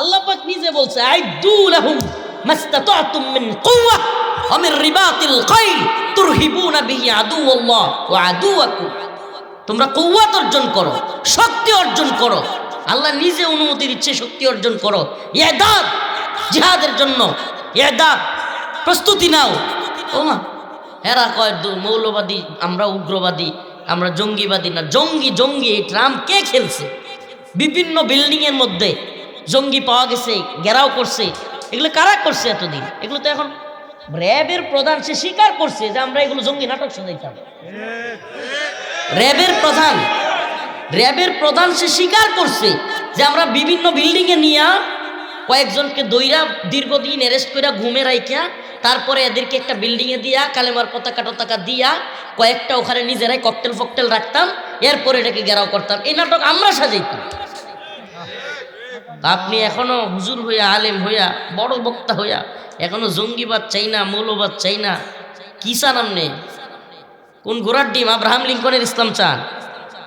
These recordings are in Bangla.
আল্লাহ নিজে বলছে, আইদু লাহুম মাস্তাতাতুম মিন কুওয়া ওয়া মিন রিবাতিল খাইল তুরহিবুনা বিহি আদুওয়াল্লাহ ওয়া আদুওয়াকুম। তোমরা কৌয়াত অর্জন করো, শক্তি অর্জন করো। আল্লাহ নিজে অনুমতি দিচ্ছে, শক্তি অর্জন করো। ইয়াদাদ জিহাদের জন্য ইয়াদাদ প্রস্তুতি নাও। ও মা, এরা কয় মৌলবাদী, আমরা উগ্রবাদী, আমরা জঙ্গিবাদী না। জঙ্গি জঙ্গি, এই ট্রাম্প কে খেলছে? বিভিন্ন বিল্ডিং এর মধ্যে জঙ্গি পাওয়া গেছে, ঘেরাও করছে। এগুলো কারা করছে এতদিন? এগুলো তো এখন র্যাবের প্রধান, সে স্বীকার করছে যে আমরা এগুলো জঙ্গি নাটক সাজাইতাম র্যাবের প্রধান র্যাবের প্রধান সে স্বীকার করছে যে আমরা বিভিন্ন বিল্ডিং এ নিয়ে কয়েকজনকে দইরা দীর্ঘদিন অ্যারেস্ট করে ঘুমে রাইখা, তারপরে এদেরকে একটা বিল্ডিং এ দিয়া, কালেমার পতাকা টতাকা দিয়া কয়েকটা ওখানে নিজেরাই ককটেল ফকটেল রাখতাম, এরপরে এটাকে ঘেরাও করতাম। এই নাটক আমরা সাজাইতাম। আপনি এখনও হুজুর হইয়া, আলেম হইয়া, বড় বক্তা হইয়া, এখনও জঙ্গিবাদ চাই না, মৌলবাদ চাই না, কি চান আপনি? কোন ঘোড়ার ডিম? আব্রাহাম লিঙ্কনের ইসলাম চান।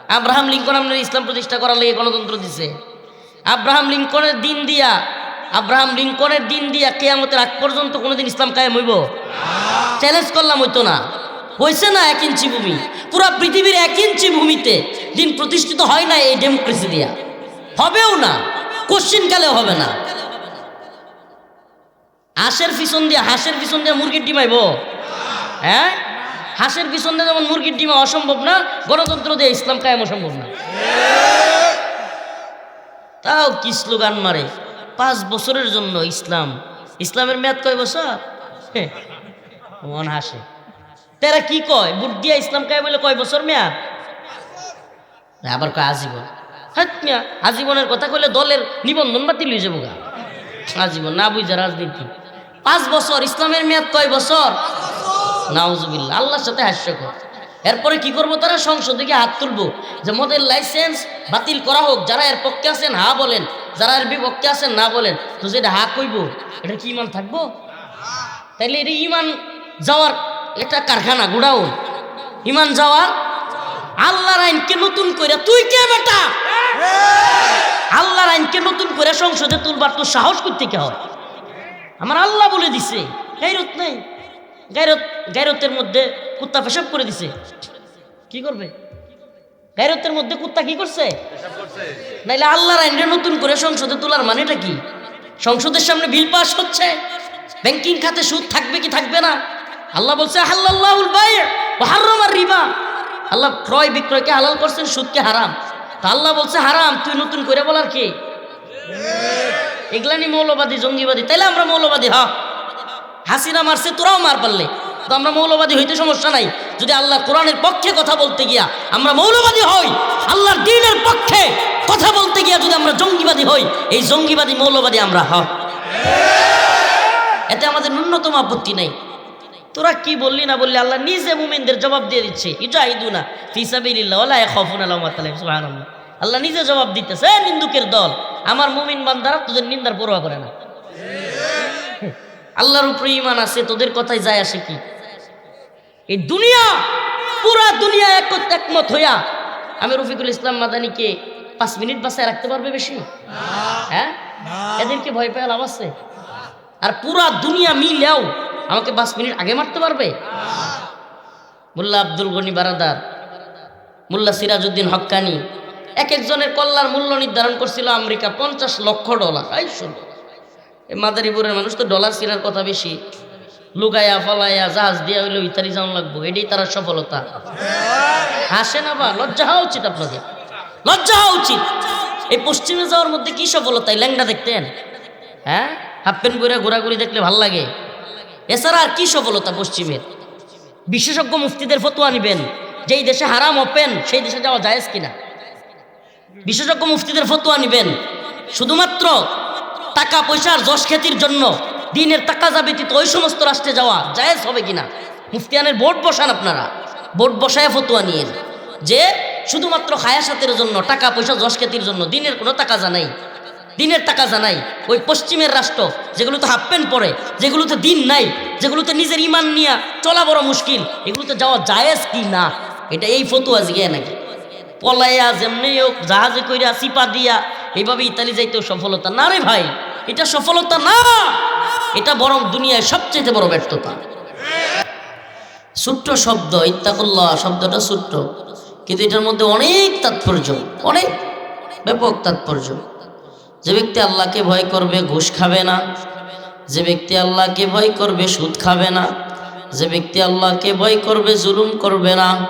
আব্রাহাম লিঙ্কন আপনার ইসলাম প্রতিষ্ঠা করার লেগে গণতন্ত্র দিছে। আব্রাহাম লিঙ্কনের দিন দিয়া, আব্রাহাম লিঙ্কনের দিন দিয়া কেয়ামতের আগ পর্যন্ত কোনোদিন ইসলাম কায়েম হইব? চ্যালেঞ্জ করলাম হইতো না। হয়েছে না এক ইঞ্চি ভূমি। পুরা পৃথিবীর এক ইঞ্চি ভূমিতে দিন প্রতিষ্ঠিত হয় না এই ডেমোক্রেসি দিয়া। হবেও না। কোশ্চিন কালেও হবে না। হাঁসের পিছন দিয়ে, হাঁসের পিছন দিয়ে মুরগির ডিমাইব হ্যাঁ? হাঁসের পিছন দিয়ে যেমন মুরগির ডিমা অসম্ভব না, গণতন্ত্র দিয়ে ইসলাম কায়েম অসম্ভব না। তাও কি স্লোগান মারে? পাঁচ বছরের জন্য ইসলাম। ইসলামের মেয়াদ কয় বছর? মন হাসে। তারা কি কয়? বুট দিয়া ইসলাম কায়েম বলে কয় বছর মেয়াদ? আবার কয় আজীবন। হ্যাঁ আজীবনের কথা কইলে দলের নিবন্ধন বাতিল হয়ে যাব গা। আজীবন না বুঝা রাজনীতি। পাঁচ বছর, ইসলামের মেয়াদ কয় বছর? নাউজুবিল্লাহ, আল্লাহর সাথে হাস্যকর। এরপরে কি করব? তারা সংসদে গিয়ে হাত তুলবো যে মদের লাইসেন্স বাতিল করা হোক। যারা এর পক্ষে আছেন, হা বলেন। যারা এর বিপক্ষে আছেন, না বলেন। তো যেটা হা কইব, এটা কি ইমান থাকব? তাইলে এটা ইমান যাওয়ার একটা কারখানা, গুড়াউন। ইমান যাওয়ার আল্লাহর আইনকে নতুন করে তুই কে বেটা? আল্লাহর আইনকে নতুন করে সংসদে তুলবার তোর সাহস করতে কে হয়? আমার আল্লাহ বলে দিছে গাইরত নেই। গাইরত গাইরতের মধ্যে কুত্তা পেশাব করে দিছে। কি করবে? গাইরতের মধ্যে কুত্তা কি করছে? নাইলে আল্লাহর আইনটা নতুন করে সংসদে তোলার মানেটা কি? সংসদের সামনে বিল পাস হচ্ছে, ব্যাংকিং খাতে সুদ থাকবে কি থাকবে না? আল্লাহ বলছে, হাল্লাল্লাহুল বাই ওয়া হারামার রিবা। আল্লাহ ক্রয় বিক্রয়কে হালাল করছেন, সুদকে হারাম। তা আল্লাহ বলছে, হারাম, তুই নতুন করে বলার কি? এগুলানি মৌলবাদী, জঙ্গিবাদী। তাইলে আমরা মৌলবাদী, হ। হাসিনা মারছে, তোরাও মার পারলে। তো আমরা মৌলবাদী হইতে সমস্যা নাই। যদি আল্লাহ কোরআনের পক্ষে কথা বলতে গিয়া আমরা মৌলবাদী হই, আল্লাহর দিনের পক্ষে কথা বলতে গিয়া যদি আমরা জঙ্গিবাদী হই, এই জঙ্গিবাদী, মৌলবাদী আমরা, হ। এতে আমাদের ন্যূনতম আপত্তি নাই। তোরা কি বললি না বললি? আল্লাহ নিজে মুমিনদের জবাব দিয়ে দিচ্ছে। ইয়াখাফুনা লাউমাত লাইম সুবহানাল্লাহ। আল্লাহ নিজে জবাব দিতেছে নিন্দুকের দল আমার মুমিন বান্দারা তোদের নিন্দার পরোয়া করে না। আল্লাহর উপরে ইমান আছে তোদের কথাই যায় আসে কি? এই দুনিয়া পুরা দুনিয়া এক একমত হইয়া আমি রফিকুল ইসলাম মাদানিকে পাঁচ মিনিট বাসায় রাখতে পারবে বেশি? হ্যাঁ? এদেরকে ভয় পেয়ে লাভ আছে? আর পুরা দুনিয়া মিলেও আমাকে পাঁচ মিনিট আগে মারতে পারবে? মোল্লা আব্দুল গনি বারাদার, মোল্লা সিরাজউদ্দিন হক্কানি, এক একজনের কল্যাণ মূল্য নির্ধারণ করছিল আমেরিকা পঞ্চাশ লক্ষ ডলার। এই শুনো মাদারীপুরের মানুষ তো ডলার সিনার কথা বেশি। লুগাইয়া ফলাইয়া জাহাজ দিয়া হইলে ইতারি যাওয়া লাগবো, এটাই তার সফলতা। হাসে না বা? লজ্জা হওয়া উচিত আপনাদের। লজ্জা হওয়া উচিত। এই পশ্চিমে যাওয়ার মধ্যে কি সফলতা? এই ল্যাংটা দেখতেন। হ্যাঁ? হাফ প্যান্ট ঘোরাঘুরি দেখলে ভালো লাগে। এছাড়া আর কি সফলতা পশ্চিমের? বিশেষজ্ঞ মুফতিদের ফতোয়া নিবেন, যেই দেশে হারাম ওপেন সেই দেশে যাওয়া জায়েজ কিনা? বিশেষজ্ঞ মুফতিদের ফতোয়া নিবেন, শুধুমাত্র টাকা পয়সার যশ খ্যাতির জন্য দিনের যা ব্যতীত ওই সমস্ত রাষ্ট্রে যাওয়া জায়েজ হবে কিনা? মুফতিয়ানের ভোট বসান আপনারা। ভোট বসায় ফতোয়া নিয়েন যে শুধুমাত্র খায়াসাতের জন্য, টাকা পয়সা, যশ খ্যাতির জন্য দিনের কোনো টাকা জানাই দিনের টাকা জানাই। ওই পশ্চিমের রাষ্ট্র, যেগুলোতে হাফ প্যান্ট পরে, যেগুলোতে দিন নাই, যেগুলোতে নিজের ইমান নিয়ে চলা বড় মুশকিল, এগুলোতে যাওয়া জায়েজ কি না? এটা এই ফতুয়া জিগে নাকি পলাইয়া, যেমনি হোক, জাহাজে কইরা চিপা দিয়া, এইভাবে ইতালি যাইতেও সফলতা না রে ভাই? এটা সফলতা না! এটা বরং দুনিয়ায় সবচেয়ে বড় ব্যর্থতা। ছোট্ট শব্দ, ইত্তাকুল্লাহ শব্দটা ছোট্ট। কিন্তু এটার মধ্যে অনেক তাৎপর্য, অনেক ব্যাপক তাৎপর্য। যে ব্যক্তি আল্লাহকে ভয় করবে, ঘুষ খাবে না। যে ব্যক্তি আল্লাহকে ভয় করবে, সুদ খাবে না। যে ব্যক্তি আল্লাহকে ভয় করবে, জুলুম করবে না।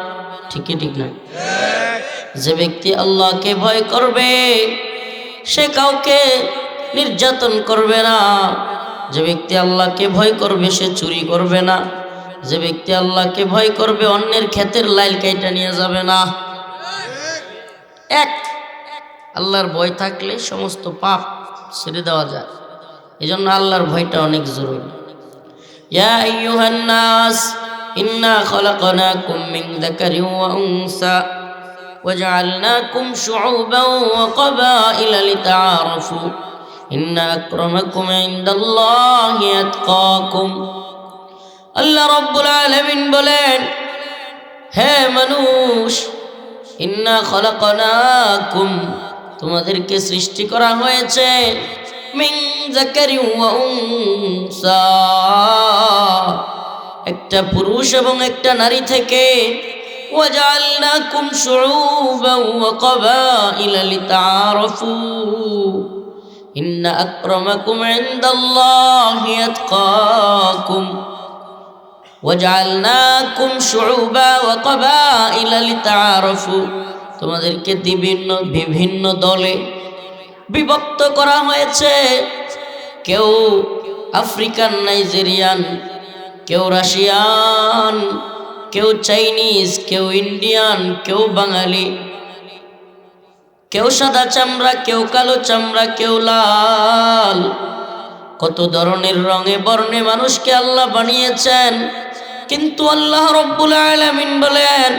ঠিকই ঠিক না? যে ব্যক্তি আল্লাহকে ভয় করবে, সে কাউকে নির্যাতন করবে না। যে ব্যক্তি আল্লাহকে ভয় করবে, সে চুরি করবে না। যে ব্যক্তি আল্লাহকে ভয় করবে, অন্যের ক্ষেতের লাইল কাইটা নিয়ে যাবে না। এক আল্লাহর ভয় থাকলে সমস্ত পাপ ছেড়ে দেওয়া যায় এই জন্য আল্লাহর ভয়টা অনেক জরুরি ইয়া আইয়ুহান নাস ইন্না খলাকনাকুম মিন যাকারিন ওয়া উনসা وجعلناكم شعوبا وقبائل لتعارفوا إن أكرمكم عند الله أتقاكم আল্লাহ রব্বুল আলামিন বলেন হে মানুষ ইন্না খলাকনাকুম তোমাদেরকে সৃষ্টি করা হয়েছে মিন যাকারিন ওয়া উনসা একটা পুরুষ এবং একটা নারী থেকে وجعلناكم شعوبا وقبائل لتعارفوا إن أكرمكم عند الله أتقاكم وجعلناكم شعوبا وقبائل لتعارفوا তোমাদেরকে বিভিন্ন বিভিন্ন দলে বিভক্ত করা হয়েছে। কেউ আফ্রিকান, নাইজেরিয়ান, কেউ রাশিয়ান, কেউ চাইনিজ, কেউ ইন্ডিয়ান, কেউ বাঙালি, কেউ সাদা চামড়া, কেউ কালো চামড়া, কেউ লাল। কত ধরনের রঙে বর্ণে মানুষকে আল্লাহ বানিয়েছেন। কিন্তু আল্লাহ রব্বুল আলামিন বলেন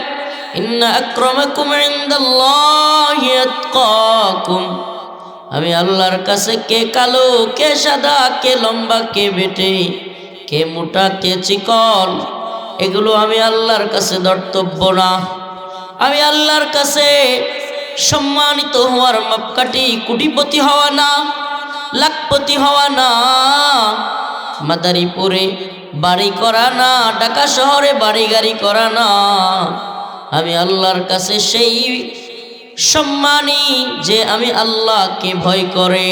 আমি আল্লাহর কাছে কে কালো, কে সাদা, কে লম্বা, কে বেটে, কে মোটা, কে চিকন, এগুলো আমি আল্লাহর কাছে ধর্তব্য না। আমি আল্লাহর কাছে সম্মানিত হওয়ার মাপকাঠি কুটিপতি হওয়া না, লাখপতি হওয়া না, মাদারীপুরে বাড়ি করা না, ঢাকা শহরে বাড়ি গাড়ি করা না। আমি আল্লাহর কাছে সেই সম্মানী যে আমি আল্লাহকে ভয় করে।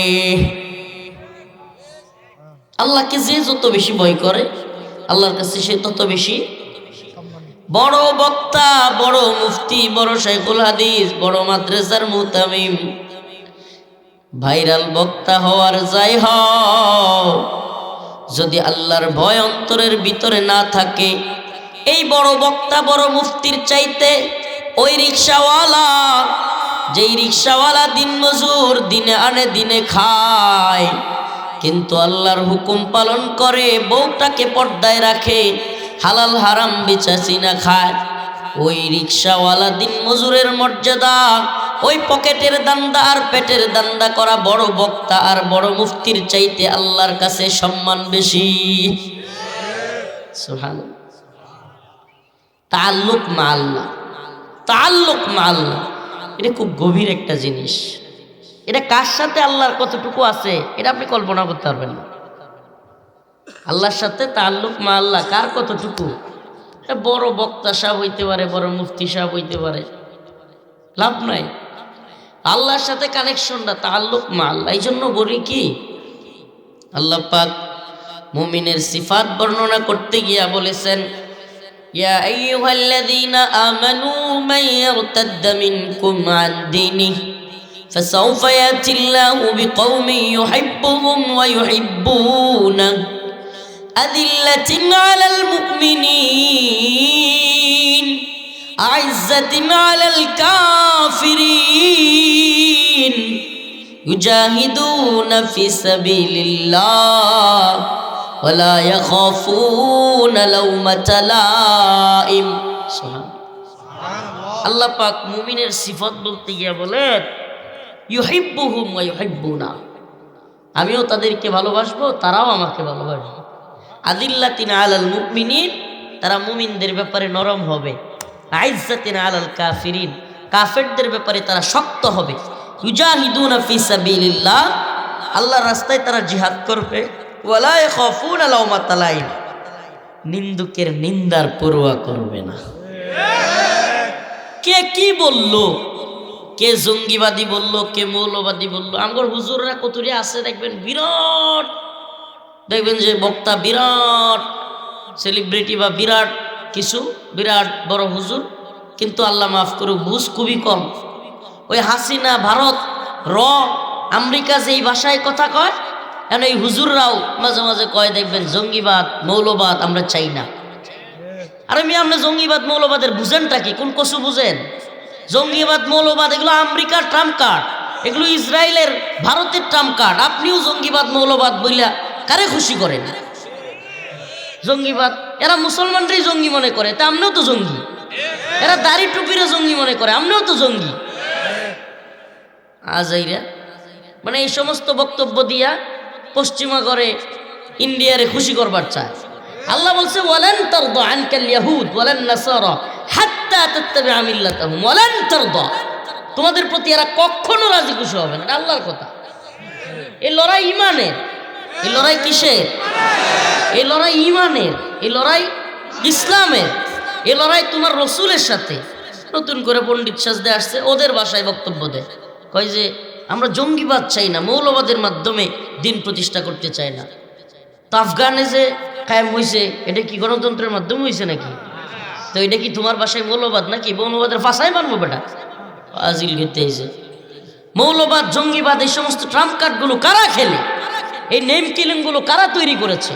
আল্লাহকে যে যত বেশি ভয় করে, আল্লাহর কাছে সে তত বেশি বড় বক্তা, বড় মুফতি, বড় শেখুল হাদিস, বড় মাদ্রাসার মুতামিম। ভাইরাল বক্তা হওয়ার যাই হও, যদি আল্লাহর ভয় অন্তরের ভিতরে না থাকে এই বড় বক্তা, বড় মুফতির চাইতে ওই রিক্সাওয়ালা, যেই রিক্সাওয়ালা দিন মজুর, দিনে আনে, দিনে খায়। কিন্তু আল্লাহর হুকুম পালন করে, বউটাকে পর্দায় রাখে, হালাল হারাম বেচাচি না খায়। ওই রিক্সাওয়ালা দিন মজুরের মর্যাদা, ওই পকেটের দান্দা আর পেটের দান্দা করা বড় বক্তা আর বড় মুফতির চাইতে আল্লাহর কাছে সম্মান বেশি। সুবহান তাল্লুক মা আল্লাহ। তাল্লুক মা আল্লাহ। এটা খুব গভীর একটা জিনিস। এটা কার সাথে আল্লাহর কতটুকু আছে, এটা আপনি কল্পনা করতে পারবেন না। আল্লাহর সাথে তাল্লুক মা আল্লাহ কার কতটুকু? বড় বক্তা সাহেব হইতে পারে, বড় মুফতি সাহেব হইতে পারে। লাভ নাই। আল্লাহর সাথে কানেকশনটা তাল্লুক মা আল্লাহ। এই জন্য বলি কি, আল্লাহ পাক মুমিনের সিফাত বর্ণনা করতে গিয়া বলেছেন يا أيها الذين آمنوا من يرتد منكم عن دينه فسوف يأتي الله بقوم يحبهم ويحبونه. أذلة على المؤمنين أعزة على الكافرين. يجاهدون في سبيل الله. ولا يخافون لومة لائم سبحان আল্লাহ পাক মুমিনের সিফত বলতে গিয়ে বলেন ইউহিব্বুহুম ওয়া ইউহিব্বুনা আমিও তাদেরকে ভালোবাসবো তারাও আমাকে ভালোবাসবে আদিল্লাতিন আলাল মুমিনিন তারা মুমিনদের ব্যাপারে নরম হবে আইজ্জাতিন আলাল কাফিরিন কাফেরদের ব্যাপারে তারা শক্ত হবে ইউজাহিদুনা ফি সাবিলিল্লাহ আল্লাহর রাস্তায় তারা জিহাদ করবে ওয়ালা ইয়াখাফুনা লাউমাতা লাইম নিন্দুকের নিন্দার পরোয়া করবে না। কে কি বলল? কে জঙ্গিবাদী বলল? কে মৌলবাদী বলল? আমার হুজুররা কতুরি আছে, দেখবেন বিরাট। দেখবেন যে বক্তা বিরাট সেলিব্রিটি বা বিরাট, কিছু বিরাট বড় হুজুর। কিন্তু আল্লাহ মাফ করুক বুঝ খুবই কম। ওই হাসিনা ভারত, র, আমেরিকা যে এই ভাষায় কথা কয় এখন এই হুজুররাও মাঝে মাঝে কয়, দেখবেন জঙ্গিবাদ, মৌলবাদ আমরা চাই না। আরে আমি আপনি জঙ্গিবাদ, মৌলবাদের বুঝেনটা কি? কোন কসু বুঝেন? জঙ্গিবাদ, মৌলবাদ, এগুলো আমেরিকার ট্রাম্প কার্ড। এগুলো ইসরায়েলের ভারতের ট্রাম্প কার্ড। আপনিও জঙ্গিবাদ, মৌলবাদ বইলা কারে খুশি করেন? জঙ্গিবাদ, এরা মুসলমানরাই জঙ্গি মনে করে, তা আমরাও তো জঙ্গি। এরা দাড়ি টুপিরে জঙ্গি মনে করে, আমরাও তো জঙ্গি। আজাইরা মানে এই সমস্ত বক্তব্য দিয়া পশ্চিমা করে ইন্ডিয়ারে খুশি করবার চায়। আল্লাহ বলছে বলেন ওয়ালান তারদা আনকাল ওয়ালান নাসারা, হাত্তা তাত্তাবিআ মিল্লাতাহুম, ওয়ালান তারদা। তোমাদের প্রতি এরা কখনো রাজি খুশি হবে না আল্লাহর কথা। এই লড়াই ইমানের, এই লড়াই কিসের? এই লড়াই ইমানের, এই লড়াই ইসলামের, এই লড়াই তোমার রসুলের সাথে। নতুন করে পণ্ডিত সাজদে আসছে, ওদের ভাষায় বক্তব্য দেয়। কয় যে, আমরা জঙ্গিবাদ চাই না, মৌলবাদের মাধ্যমে দিন প্রতিষ্ঠা করতে চায় না। তো আফগানে যে কায়েম হয়েছে এটা কি গণতন্ত্রের মাধ্যমে হয়েছে নাকি? তো এটা কি তোমার বাসায় মৌলবাদ নাকি? মৌলবাদের ফাঁসাই মানবো বেটা? আজিল ঘেতে এসে মৌলবাদ, জঙ্গিবাদ, এই সমস্ত ট্রাম্প কার্ডগুলো কারা খেলে? এই নেম কিলিংগুলো কারা তৈরি করেছে?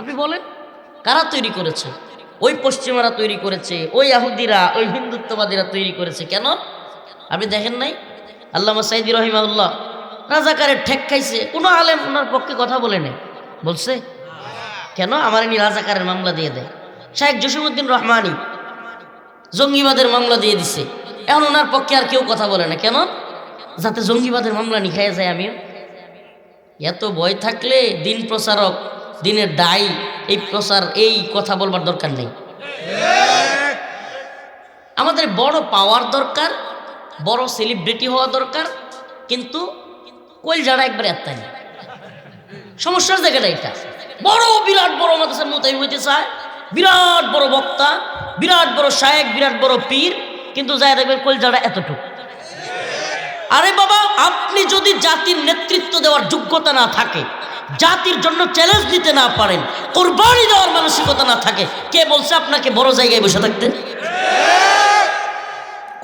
আপনি বলেন, কারা তৈরি করেছে? ওই পশ্চিমারা তৈরি করেছে, ওই আহুদিরা ওই হিন্দুত্ববাদীরা তৈরি করেছে। কেন? আপনি দেখেন নাই? আল্লামা সাইদি রহিমাউল্লাহ রাজাকারের ঠেক খাইছে। কোনো আলেম ওনার পক্ষে কথা বলে নেই। বলছে, কেন আমার নি রাজাকারের মামলা দিয়ে দেয়? শাহেখ জসিমুদ্দিন রহমানি জঙ্গিবাদের মামলা দিয়ে দিছে। এখন ওনার পক্ষে আর কেউ কথা বলে না। কেন? যাতে জঙ্গিবাদের মামলা নিখাইয়া যায় আমিও। এত ভয় থাকলে দিন প্রচারক, দিনের দায়ী, এই প্রচার, এই কথা বলবার দরকার নেই। আমাদের বড় পাওয়ার দরকার, বড় সেলিব্রিটি হওয়া দরকার, কিন্তু কইল যারা একবার এত্তাই সমস্যার জায়গাটা এটা। বড়, বিরাট বড় মাদ্রাসার মোতাই হইতে চায়। বিরাট বড় বক্তা, বিরাট বড় শায়েক, বিরাট বড় পীর, কিন্তু যায় দেখবেন কলজাটা এতটুকু। আরে বাবা, আপনি যদি জাতির নেতৃত্ব দেওয়ার যোগ্যতা না থাকে, জাতির জন্য চ্যালেঞ্জ দিতে না পারেন, কোরবানি দেওয়ার মানসিকতা না থাকে, কে বলছে আপনাকে বড় জায়গায় বসে থাকতে?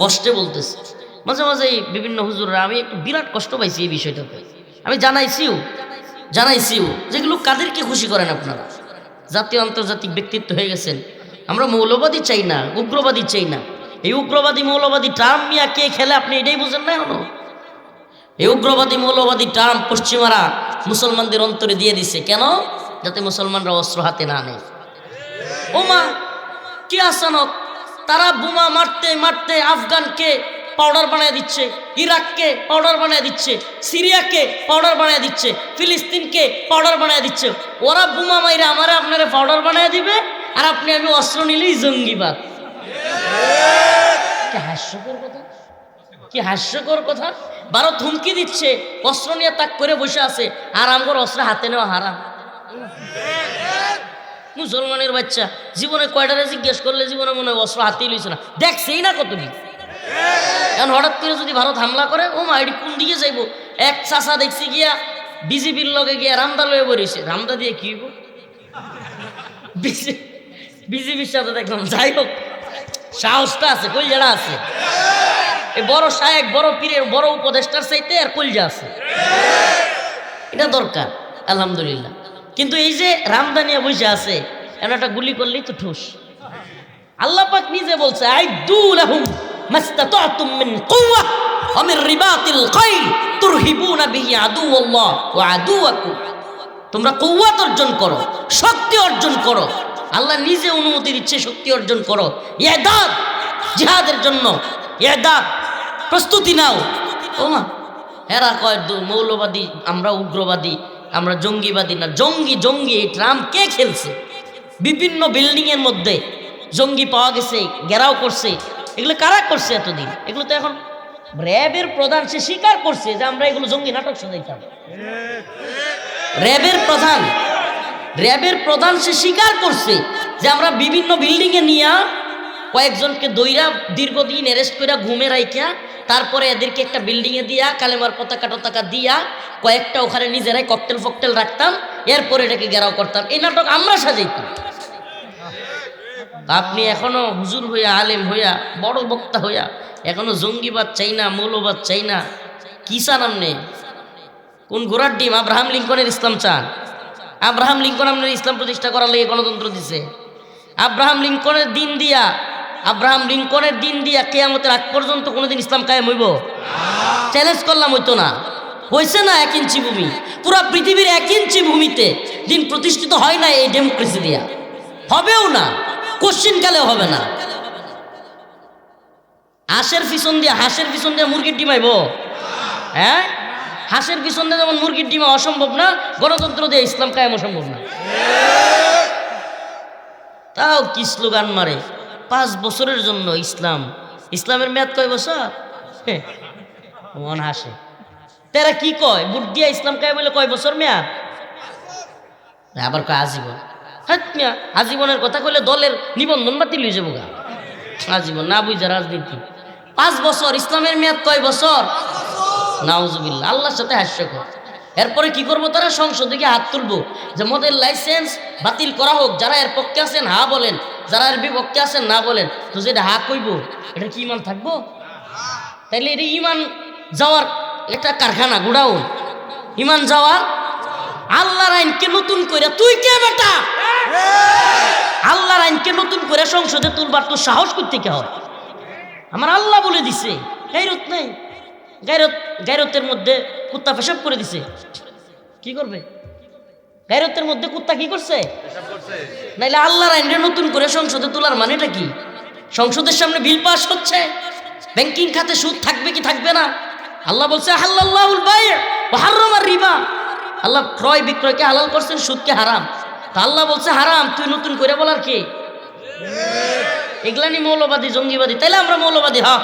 কষ্টে বলতেছে। মাঝে মাঝে বিভিন্ন হুজুররা, আমি একটু বিরাট কষ্ট পাইছি এই বিষয়টাতে আমি জানাইছিও জানাইছিও যেগুলো কাদেরকে খুশি করেন আপনারা? জাতীয় আন্তর্জাতিক ব্যক্তিত্ব হয়ে গেছেন। আমরা মৌলবাদী চাই না, উগ্রবাদী চাই না। এই উগ্রবাদী মৌলবাদী টার্ম মিয়া কে খেলে আপনি এটাই বুঝেন না এখনও? এই উগ্রবাদী মৌলবাদী টার্ম পশ্চিমারা মুসলমানদের অন্তরে দিয়ে দিছে। কেন? যাতে মুসলমানরা অস্ত্র হাতে না নেয়। ওমা, কি আসানক তারা বোমা মারতে মারতে আফগানকে পাউডার বানিয়ে দিচ্ছে, ইরাককে পাউডার বানিয়ে দিচ্ছে, সিরিয়াকে পাউডার বানিয়ে দিচ্ছে, ফিলিস্তিনকে পাউডার বানিয়ে দিচ্ছে। ওরা বোমা মাইরে আমারে আপনারা পাউডার বানিয়ে দিবে, আর আপনি আমি অস্ত্র নিলেই জঙ্গিবাদ। কি হাস্যকর কথা? কি হাস্যকর কথা? ভারত হুমকি দিচ্ছে, অস্ত্র নিয়ে তাক করে বসে আছে, আর আমার অস্ত্র হাতে নেওয়া হারাম। মুসলমানের বাচ্চা, জীবনে কয়টারে জিজ্ঞেস করলে জীবনে মনে হয় অস্ত্র হাতেই লইছে না? দেখছেই না কতদিন? এখন হঠাৎ করে যদি ভারত হামলা করে, ও মা কোন দিকে যাইব? এক চাষা দেখছি গিয়া বিজেপির লগে গিয়া রামদা লয়ে বলেছে রামদা দিয়ে কি বিজেপির সাথে দেখলাম, যাই হোক, সাহসটা আছে, কলজাটা আছে। এই বড় শায়েক, বড় পীরের, বড় উপদেষ্টার চাইতে আর কলজা আছে। এটা দরকার, আলহামদুলিল্লাহ। কিন্তু এই যে রামদানিয়া বসে আছে এমন একটা গুলি করলেই তো ঠুস। আল্লাহ পাক নিজে বলছে, আইদু লাহুম। মাস্তাতাতুম মিন কুওয়া ওয়া মিন রিবাতিল খাইল তুরহিবুনা বিহি আদুওয়াল্লাহ ওয়া আদুওয়াকুম। তোমরা কৌয়াত অর্জন করো, শক্তি অর্জন করো। আল্লাহ নিজে অনুমতি দিচ্ছে, শক্তি অর্জন করো। ইয়াদাদ জিহাদের জন্য ইয়াদাদ প্রস্তুতি নাও। ওমা হেরা কয় মৌলবাদী, আমরা উগ্রবাদী, আমরা জঙ্গিবাদী না, জঙ্গি জঙ্গি, এই ট্রাম্প কে খেলছে? বিভিন্ন বিল্ডিং এর মধ্যে জঙ্গি পাওয়া গেছে, ঘেরাও করছে। এগুলো কারা করছে এতদিন? এগুলো তো এখন র্যাবের প্রধান, সে স্বীকার করছে যে আমরা এগুলো জঙ্গি নাটক সাজাইতাম। র্যাবের প্রধান র্যাবের প্রধান সে স্বীকার করছে যে আমরা বিভিন্ন বিল্ডিং এ নিয়ে কয়েকজনকে দইরা দীর্ঘদিন অ্যারেস্ট করে ঘুমে রাইখা, তারপরে এদেরকে একটা বিল্ডিং এ দিয়া, কালেমার পতাকা টতাকা দিয়া কয়েকটা ওখানে নিজেরাই ককটেল ফকটেল রাখতাম, এরপরে এটাকে ঘেরাও করতাম। এই নাটক আমরা সাজাইতাম। আপনি এখনও হুজুর হইয়া, আলেম হইয়া, বড় বক্তা হইয়া, এখনও জঙ্গিবাদ চাই না, মৌলবাদ চাই না, কি চান আপনি? কোন ঘোড়ার ডিম? আব্রাহাম লিঙ্কনের ইসলাম চান। আব্রাহাম লিঙ্কন আপনার ইসলাম প্রতিষ্ঠা করার লেগে গণতন্ত্র দিছে। আব্রাহাম লিঙ্কনের দিন দিয়া, আব্রাহাম লিঙ্কনের দিন দিয়া কেয়ামতের আগ পর্যন্ত কোনোদিন ইসলাম কায়েম হইব? চ্যালেঞ্জ করলাম হইতো না। হয়েছে না এক ইঞ্চি ভূমি? পুরো পৃথিবীর এক ইঞ্চি ভূমিতে দিন প্রতিষ্ঠিত হয় না এই ডেমোক্রেসি দিয়া। হবেও না। কোশ্চিন কালেও হবে না। হাঁসের পিছন দিয়ে, হাঁসের পিছন দিয়ে মুরগির ডিমাইব হ্যাঁ? হাঁসের পিছন দিয়ে যেমন মুরগির ডিমা অসম্ভব না, গণতন্ত্র দিয়ে ইসলাম কায়েম অসম্ভব না। তাও কি স্লোগান মারে? পাঁচ বছরের জন্য ইসলাম। ইসলামের মেয়াদ কয় বছর? মন হাসে। তারা কি কয়? বুট দিয়া ইসলাম কায়েম বলে কয় বছর মেয়াদ? আবার কয় আজীবন হ্যাঁ আজীবনের কথা কইলে দলের নিবন্ধন বাতিল হয়ে যাব গা। আজীবন না বুঝা রাজনীতি। পাঁচ বছর, ইসলামের মেয়াদ কয় বছর? নাউজুবিল্লাহ, আল্লাহর সাথে হাস্যকর এরপরে কি করব? তারা সংসদে গিয়ে হাত তুলবো যে মদের লাইসেন্স বাতিল করা হোক, যারা এর পক্ষে আছেন, হা বলেন। যারা এর বিপক্ষে আছেন, না বলেন। তো যেটা হা কইব, এটা কি ইমান থাকব? তাইলে এটা ইমান যাওয়ার একটা কারখানা, গুড়াউন। ইমান যাওয়ার আল্লাহর আইনকে নতুন করে তুই কে বেটা? আল্লাহর আইনকে নতুন করে সংসদে তুলবার তো সাহস করতে কে হয়? আমার আল্লাহ বলে দিছে গাইরত নেই। গাইরত গাইরতের মধ্যে কুত্তা পেশাব করে দিছে। কি করবে? গাইরতের মধ্যে কুত্তা কি করছে? নাইলে আল্লাহর আইনটা নতুন করে সংসদে তোলার মানেটা কি? সংসদের সামনে বিল পাস হচ্ছে। ব্যাংকিং খাতে সুদ থাকবে কি থাকবে না? আল্লাহ বলছে, হাল্লাল্লাহুল বাই হাররামার রিবা। আল্লাহ ক্রয় বিক্রয়কে হালাল করছেন, সুদকে হারাম। তা আল্লাহ বলছে, হারাম, তুই নতুন করে বলার কি? এগুলানি মৌলবাদী, জঙ্গিবাদী। তাইলে আমরা মৌলবাদী, হ।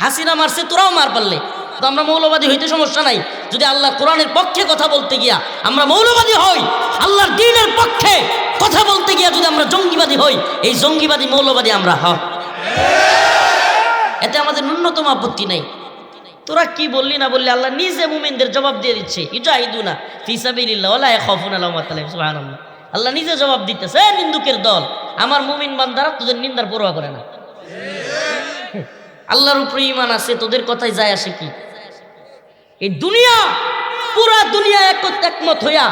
হাসিনা মারছে, তোরাও মার পারলে। তো আমরা মৌলবাদী হইতে সমস্যা নাই। যদি আল্লাহ কোরআনের পক্ষে কথা বলতে গিয়া আমরা মৌলবাদী হই, আল্লাহর দিনের পক্ষে কথা বলতে গিয়া যদি আমরা জঙ্গিবাদী হই, এই জঙ্গিবাদী, মৌলবাদী আমরা, হ। এতে আমাদের ন্যূনতম আপত্তি নাই। তোরা কি বললি না বললি আল্লাহ নিজে মুমিনদের জবাব দিয়ে দিচ্ছে। ইজাহিদুনা ফিসাবিল্লাহ ওলা খাফুন আলাইহিম সুবহানাল্লাহ। আল্লাহ নিজে জবাব দিতেছে নিন্দুকের দল আমার মুমিন বান্দারা তোদের নিন্দার পরোয়া করে না। আল্লাহর উপরে ইমান আছে তোদের কথায় যায় আসে কি? এই দুনিয়া পুরা দুনিয়া এক একমত হইয়া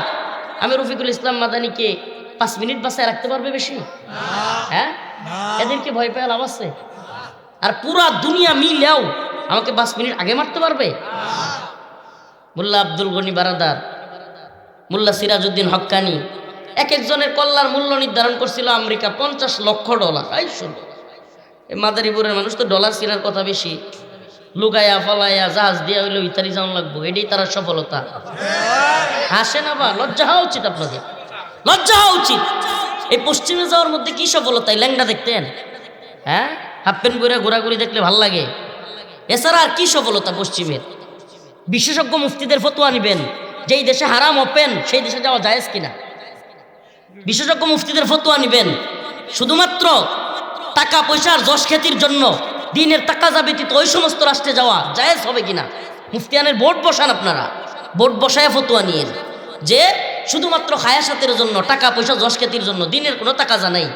আমি রফিকুল ইসলাম মাদানিকে পাঁচ মিনিট বাসায় রাখতে পারবে বেশি? হ্যাঁ? এদেরকে ভয় পেয়ে লাভ আছে? আর পুরা দুনিয়া মিলেও আমাকে পাঁচ মিনিট আগে মারতে পারবে? মোল্লা আব্দুল গনি বারাদার, মোল্লা সিরাজউদ্দিন হক্কানি, এক একজনের কল্যাণ মূল্য নির্ধারণ করছিল আমেরিকা পঞ্চাশ লক্ষ ডলার। এই শুনো, এই মাদারীপুরের মানুষ তো ডলার চিনার কথা বেশি। লুগায়া ফলাইয়া জাহাজ দিয়া হইলে ইতালি যাওয়ান লাগবো, এটাই তার সফলতা। হাসে না বা? লজ্জা হওয়া উচিত আপনাদের। লজ্জা হওয়া উচিত। এই পশ্চিমে যাওয়ার মধ্যে কি সফলতা? ল্যাংটা দেখতেন। হ্যাঁ? হাফ প্যান্ট ঘোরাঘুরি দেখলে ভালো লাগে। এছাড়া আর কি সফলতা পশ্চিমের? বিশেষজ্ঞ মুফতিদের ফতোয়া নিবেন, যেই দেশে হারাম ওপেন, সেই দেশে যাওয়া জায়েজ কিনা? বিশেষজ্ঞ মুফতিদের ফতোয়া নিবেন, শুধুমাত্র টাকা, পয়সার যশ খ্যাতির জন্য, দিনের টাকা যা ব্যতীত ওই সমস্ত রাষ্ট্রে যাওয়া জায়েজ হবে কিনা? মুফতিয়ানের বোর্ড বসান আপনারা বোর্ড বসায় ফতোয়া নিয়েন, যে শুধুমাত্র খায়াসাতের জন্য, টাকা, পয়সা, যশ খ্যাতির জন্য দিনের কোনো টাকা জানাই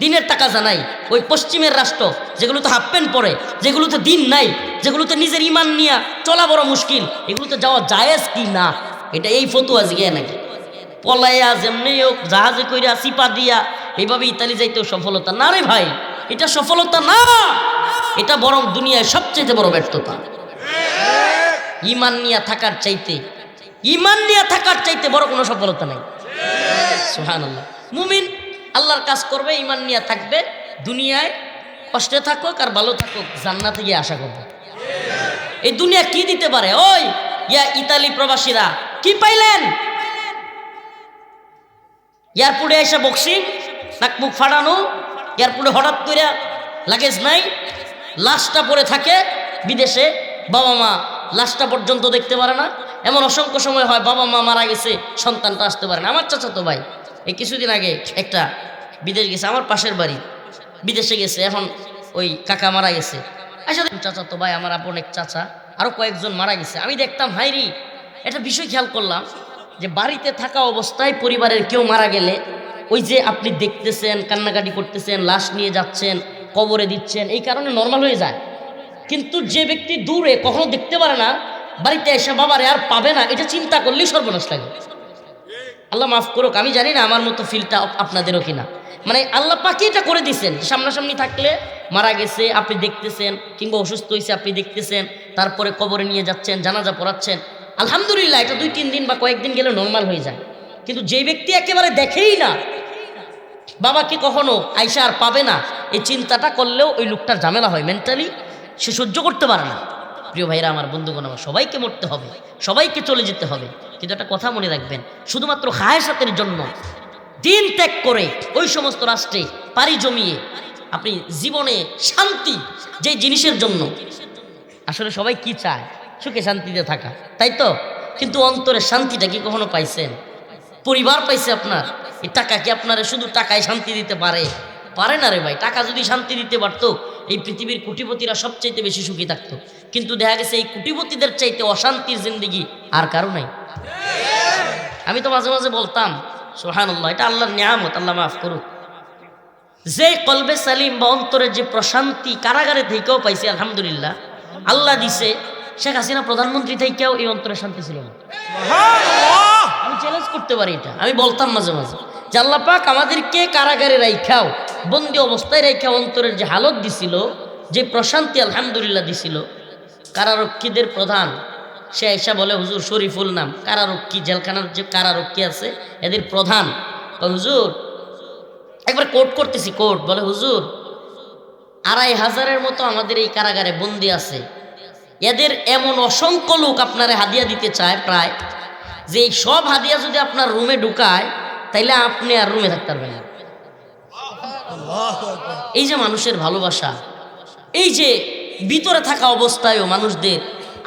দিনের টাকা জানাই ওই পশ্চিমের রাষ্ট্র, যেগুলোতে হাফ প্যান্ট পরে, যেগুলোতে দিন নাই, যেগুলোতে নিজের ইমান নিয়ে চলা বড় মুশকিল, এগুলোতে যাওয়া জায়েজ কি না? এটা এই ফতুয়া জিগে নাকি? পলাইয়া যেমনি হোক জাহাজে কইরা সিপা দিয়া এইভাবে ইতালি যাইতেও সফলতা না রে ভাই? এটা সফলতা না! এটা বরং দুনিয়ায় সবচেয়ে বড় ব্যর্থতা। ইমান নিয়ে থাকার চাইতে, ইমান নিয়ে থাকার চাইতে বড় কোনো সফলতা নাই। সুহান মুমিন আল্লাহর কাজ করবে ইমান নিয়ে থাকবে, দুনিয়ায় কষ্টে থাকুক আর ভালো থাকুক, জান্নাতে গিয়ে আশা করবে। এই দুনিয়া কি দিতে পারে? ওই, ইয়া ইতালি প্রবাসীরা, কি পাইলেন? এয়ারপোর্টে এসে বক্সিং নাক মুখ ফাটানো, এয়ারপোর্টে হঠাৎ করে লাগেজ নাই, লাশটা পরে থাকে বিদেশে, বাবা মা লাশটা পর্যন্ত দেখতে পারে না। এমন অসংখ্য সময় হয় বাবা মা মারা গেছে, সন্তানটা আসতে পারে না। আমার চাচা তো ভাই এই কিছুদিন আগে একটা বিদেশ গেছে, আমার পাশের বাড়ি। বিদেশে গেছে, এখন ওই কাকা মারা গেছে। আচ্ছা চাচা তো ভাই, আমার আপন এক চাচা আরও কয়েকজন মারা গেছে। আমি দেখতাম হাইরি একটা বিষয় খেয়াল করলাম যে বাড়িতে থাকা অবস্থায় পরিবারের কেউ মারা গেলে ওই যে আপনি দেখতেছেন, কান্নাকাটি করতেছেন, লাশ নিয়ে যাচ্ছেন, কবরে দিচ্ছেন, এই কারণে নর্মাল হয়ে যায়। কিন্তু যে ব্যক্তি দূরে কখনো দেখতে পারে না, বাড়িতে এসে বাবারে আর পাবে না, এটা চিন্তা করলেই সর্বনাশ লাগে। আল্লাহ মাফ করুক, আমি জানি না আমার মতো ফিলটা আপনাদেরও কিনা। মানে আল্লাহ পাকি এটা করে দিছেন সামনাসামনি থাকলে মারা গেছে, আপনি দেখতেছেন, কিংবা অসুস্থ হয়েছে আপনি দেখতেছেন, তারপরে কবরে নিয়ে যাচ্ছেন, জানাজা পড়াচ্ছেন। আলহামদুলিল্লাহ, এটা দুই, তিন দিন বা কয়েকদিন গেলে নর্মাল হয়ে যায়। কিন্তু যে ব্যক্তি একেবারে দেখেই না বাবাকে কখনো আইসা আর পাবে না, এই চিন্তাটা করলেও ওই লোকটার ঝামেলা হয়। মেন্টালি সে সহ্য করতে পারে না। প্রিয় ভাইরা আমার বন্ধুগণ, আমার সবাইকে মরতে হবে, সবাইকে চলে যেতে হবে। কিন্তু একটা কথা মনে রাখবেন, শুধুমাত্র হায়াসাতের জন্য, দিন ত্যাগ করে ওই সমস্ত রাষ্ট্রে পারি জমিয়ে আপনি জীবনে শান্তি, যে জিনিসের জন্য। আসলে সবাই কি চায়? সুখে শান্তিতে থাকা, তাই তো? কিন্তু অন্তরের শান্তিটা কি কখনো পাইছেন? পরিবার পাইছে আপনার? এই টাকা কি আপনারা শুধু টাকায় শান্তি দিতে পারে? পারে না রে ভাই, টাকা যদি শান্তি দিতে পারতো এই পৃথিবীর কোটিপতিরা সবচাইতে বেশি সুখী থাকতো। কিন্তু দেখা গেছে এই কুটিপতিদের চাইতে অশান্তির জিন্দিগি আর কারও নাই। আমি তো মাঝে মাঝে বলতাম সোহান এটা আল্লাহর নিয়ামত আল্লাহ মাফ করুক। যে কলবে সালিম বা অন্তরের যে প্রশান্তি কারাগারে থেকেও পাইছে আলহামদুলিল্লাহ আল্লাহ দিছে শেখ হাসিনা প্রধানমন্ত্রী থেকেও এই অন্তরে শান্তি ছিল না। আমি চ্যালেঞ্জ করতে পারি এটা আমি বলতাম মাঝে মাঝে। যে আল্লাহ পাক আমাদেরকে কারাগারে রাইখাও, বন্দি অবস্থায় রেখা অন্তরের যে হালত দিছিল, যে প্রশান্তি আলহামদুলিল্লাহ দিছিল, কারারক্ষীদের প্রধান, সে এসা বলে, হুজুর, শরীফুল নাম, কারারক্ষী, জেলখানার যে কারারক্ষী আছে, এদের প্রধান। হুজুর, একবার কোর্ট করতেছি, কোর্ট। বলে, হুজুর, আড়াই হাজারের মতো আমাদের এই কারাগারে বন্দি আছে। এদের এমন অসংখ্য লোক আপনারে হাদিয়া দিতে চায় প্রায়, যে সব হাদিয়া যদি আপনার রুমে ঢুকায় তাইলে আপনি আর রুমে থাকতে পারবেন না। এই যে মানুষের ভালোবাসা, এই যে ভিতরে থাকা অবস্থায়ও মানুষদের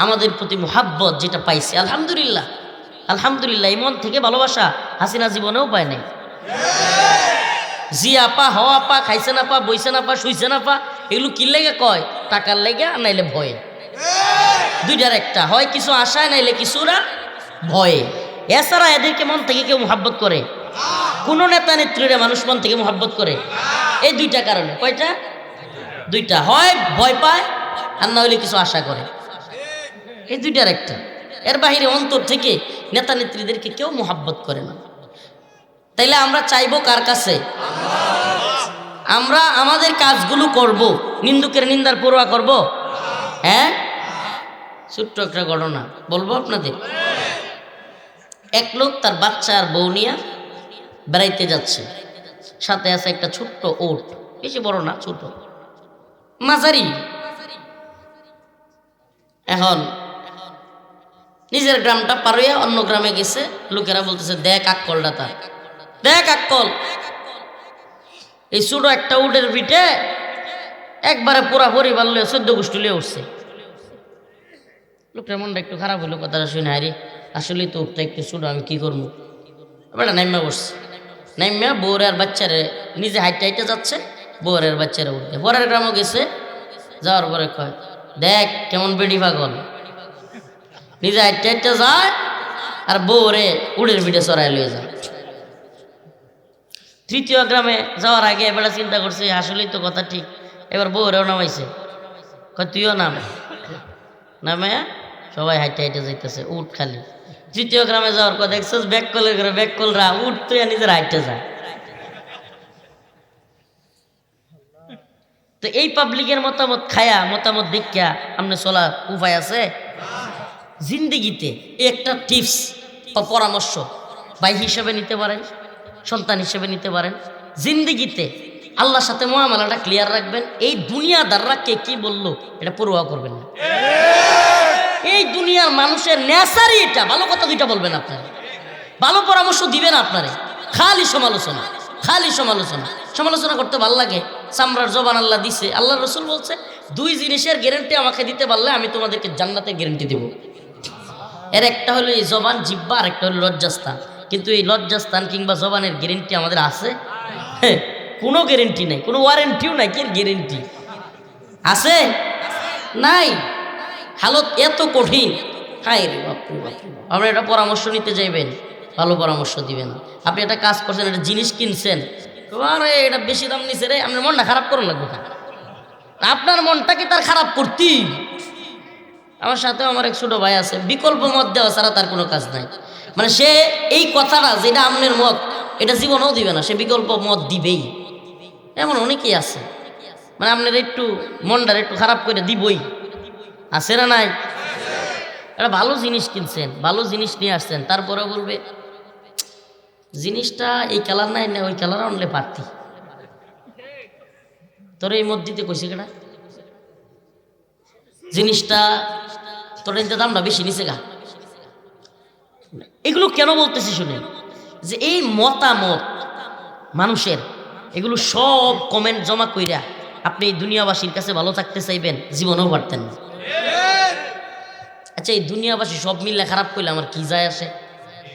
আমাদের প্রতি মোহাব্বত যেটা পাইছে, আলহামদুলিল্লাহ। আলহামদুলিল্লাহ, এই মন থেকে ভালোবাসা হাসিনা জীবনেও পায় নাই। জি আপা হওয়া আপা খাইছে না পা, বইছে না পা, শুইছে না পা, এগুলো কি লেগে কয়? টাকার লেগে আর নাইলে ভয়ে। দুইটার একটা, হয় কিছু আশায়, নাইলে কিছুরা ভয়ে। এছাড়া এদেরকে মন থেকে কেউ মোহাব্বত করে। কোনো নেতা নেত্রীরা মানুষ মন থেকে মোহাব্বত করে। এই দুইটা কারণে। কয়টা? দুইটা। হয় ভয় পায়, আর না হলে কিছু আশা করে। এই দুইটার একটা। এর বাহিরে অন্তর থেকে নেতা নেত্রীদেরকে কেউ মোহাব্বত করে না। তাইলে আমরা চাইব কার কাছে? আমরা আমাদের কাজগুলো করব। নিন্দুকের নিন্দার পড়ুয়া করব। হ্যাঁ? ছোট্ট একটা ঘটনা। বলব আপনাদের? এক লোক তার বাচ্চা আর বউ নিয়ে বেড়াইতে যাচ্ছে। সাথে আছে একটা ছোট্ট ওট। বেশি বড় না, ছোট। মাঝারি। এখন নিজের গ্রামটা পার হইয়া অন্য গ্রামে গেছে। লোকেরা বলতেছে, দেখ আক্কলটা তার। দেখ আক্কল। এই ছোট একটা উটের পিঠে একবারে পুরা পরিবার লয়ে চোদ্দ গোষ্ঠী লিয়ে উঠছে। লোকটার মনটা একটু খারাপ হলো কথাটা শুনে হারি আসলেই তো উঠটা একটু ছোট, আমি কি করব? বেটা নাইমা বসছে। নাইমা বউর আর বাচ্চারে নিজে হাইটে হাইটে যাচ্ছে বউর আর বাচ্চারা উঠতে পরের গ্রামও গেছে, যাওয়ার পরে কয়, দেখ কেমন বেডি পাগল। নিজে হাইটে হাইটে যায় আর বউরে উড়ের পিঠে চড়াই লয়ে যায়। তৃতীয় গ্রামে যাওয়ার আগে এবার চিন্তা করছে, আসলেই তো কথা ঠিক। এবার বউরেও নামাইছে। কয়, তুইও নাম। নামে সবাই হাইটে হাইটে যাইতেছে উঠ খালি। তৃতীয় গ্রামে যাওয়ার পর দেখছিস ব্যাক কলের ঘরে ব্যাক কলরা উঠ তুই আর নিজের হাইটে যায় তো এই পাবলিকের মতামত খায়া, মতামত দেখিয়া আপনি চলার উপায় আছে? জিন্দিগিতে একটা টিপস বা পরামর্শ ভাই হিসেবে নিতে পারেন, সন্তান হিসেবে নিতে পারেন। জিন্দিগিতে আল্লাহর সাথে মহামালাটা ক্লিয়ার রাখবেন। এই দুনিয়াদাররা কে কি বলল, এটা পড়ুয়া করবেন না। এই দুনিয়ার মানুষের নেশারই এটা। ভালো কথা দুইটা বলবেন আপনারা। ভালো পরামর্শ দিবেন আপনারে। খালি সমালোচনা খালি সমালোচনা। সমালোচনা করতে ভালো লাগে। চামড়ার জবান আল্লাহ দিছে। আল্লাহ রসুল বলছে দুই জিনিসের গ্যারেন্টি আমাকে দিতে পারলে আমি তোমাদেরকে জান্নাতের গ্যারেন্টি দেব। এর একটা হলো এই জবান জিব্বা আর একটা হলো লজ্জাস্থান। কিন্তু এই লজ্জাস্থান কিংবা জবানের গ্যারেন্টি আমাদের আছে? হ্যাঁ, কোনো গ্যারেন্টি নাই কোনো ওয়ারেন্টিও নাই কি গ্যারেন্টি আছে? নাই। হালত এত কঠিন। রে আপনি এটা পরামর্শ নিতে চাইবেন ভালো পরামর্শ দিবেন। আপনি একটা কাজ করছেন, একটা জিনিস কিনছেন। আরে, এটা বেশি দাম নিছে রে, আপনার মনটা খারাপ করা লাগবে না আপনার মনটাকে তার খারাপ করতি আমার সাথে আমার এক ছোট ভাই আছে, বিকল্প মত দেওয়া ছাড়া তার কোনো কাজ নাই। মানে সে এই কথাটা, যেটা আপনার মত, এটা জীবনেও দিবে না, সে বিকল্প মত দিবেই। এমন অনেকেই আছে। মানে আপনার একটু মনটার একটু খারাপ করে দিবই। আছে না নাই? একটা ভালো জিনিস কিনছেন, ভালো জিনিস নিয়ে আসছেন তারপরে বলবে, জিনিসটা এই কালার নাই, না ওই কালার আনলে পারতি। তোর এই মত দিতে কইছে কেটা জিনিসটা তোর এই দামটা বেশি নিছে গা। এগুলো কেন বলতেছি শুনে? যে এই মতামত মানুষের, এগুলো সব কমেন্ট জমা কইরা আপনি এই দুনিয়াবাসীর কাছে ভালো থাকতে চাইবেন, জীবনেও পারতেন না। আচ্ছা এই দুনিয়াবাসী সব মিললে খারাপ করলে আমার কি যায় আসে?